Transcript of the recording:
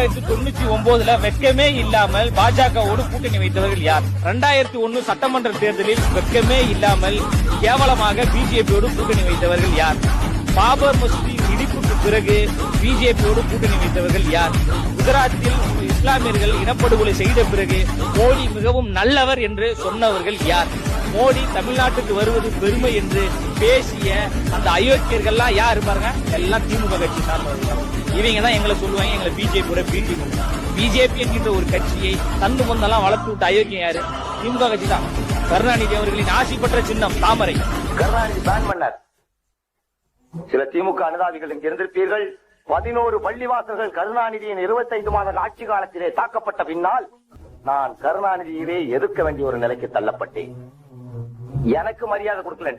தொள்ளாயிரத்தி தொண்ணூத்தி ஒன்பதுல வெட்கமே இல்லாமல் பாஜகவோடு கூட்டணி வைத்தவர்கள் யார்? ரெண்டாயிரத்தி ஒன்னு சட்டமன்ற தேர்தலில் வெட்கமே இல்லாமல் கேவலமாக பிஜேபியோடு கூட்டணி வைத்தவர்கள் யார்? பாபர் மசூதி இடிப்புக்கு பிறகு பிஜேபியோடு கூட்டணி வைத்தவர்கள் யார்? குஜராத்தில் இஸ்லாமியர்கள் இனப்படுகொலை செய்த பிறகு மோடி மிகவும் நல்லவர் என்று சொன்னவர்கள் யார்? மோடி தமிழ்நாட்டுக்கு வருவது பெருமை என்று பேசிய அந்த அயோக்கியர்கள்லாம் யாரு பாருங்க? எல்லாம் திமுக கட்சி சார்ந்தவர்கள் இவங்க தான் எங்களை சொல்லுவாங்க எங்களை பிஜேபியோட பீட்டி பிஜேபி என்கின்ற ஒரு கட்சியை தந்து முந்தெல்லாம் வளர்த்து விட்ட அயோக்கியம் யாரு? திமுக கட்சி தான். கருணாநிதி அவர்களின் ஆசி பெற்ற சின்னம் தாமரை. கருணாநிதி பேன் பண்ணார். சில திமுக அனுதாபிகள் இங்கு இருந்திருப்பீர்கள். பதினோரு பள்ளிவாசல்கள் கருணாநிதியின் 25 மாத ஆட்சி காலத்திலே தாக்கப்பட்ட பின்னால் நான் கருணாநிதியவே எதிர்க்க வேண்டிய ஒரு நிலைக்கு தள்ளப்பட்டேன். எனக்கு மரியாதை கொடுக்கல